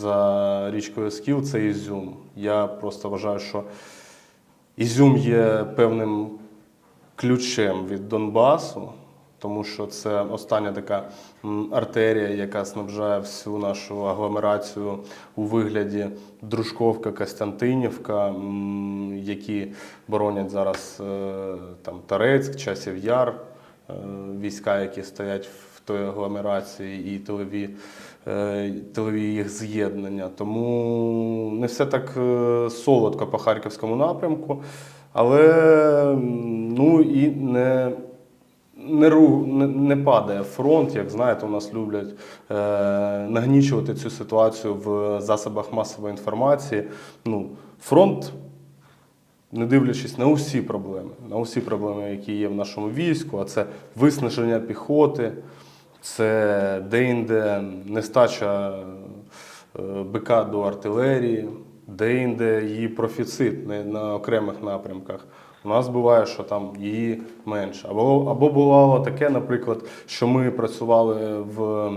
За річкою Скіл це Ізюм. Я просто вважаю, що Ізюм є певним ключем від Донбасу, тому що це остання така артерія, яка снабжає всю нашу агломерацію у вигляді Дружковка, Костянтинівка, які боронять зараз е, там Торецьк, Часів Яр, війська, які стоять в той агломерації, і тилові, е, тилові їх з'єднання. Тому не все так е, солодко по харківському напрямку, але ну і не. Не, ру, не, не падає фронт, як знаєте, у нас люблять е, нагнічувати цю ситуацію в засобах масової інформації. Ну, фронт не дивлячись на усі проблеми, на усі проблеми, які є в нашому війську, а це виснаження піхоти, це деінде нестача е, БК до артилерії, деінде її профіцит на окремих напрямках. У нас буває, що там її менше. Або, або бувало таке, наприклад, що ми працювали в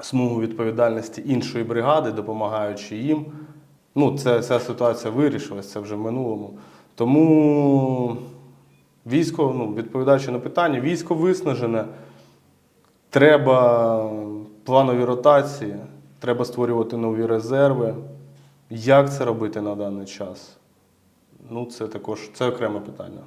смугу відповідальності іншої бригади, допомагаючи їм. Ну, це, ця ситуація вирішилась, це вже в минулому. Тому військо, ну, відповідаючи на питання, військо виснажене. Треба планові ротації, треба створювати нові резерви. Як це робити на даний час? Ну, це також це окреме питання.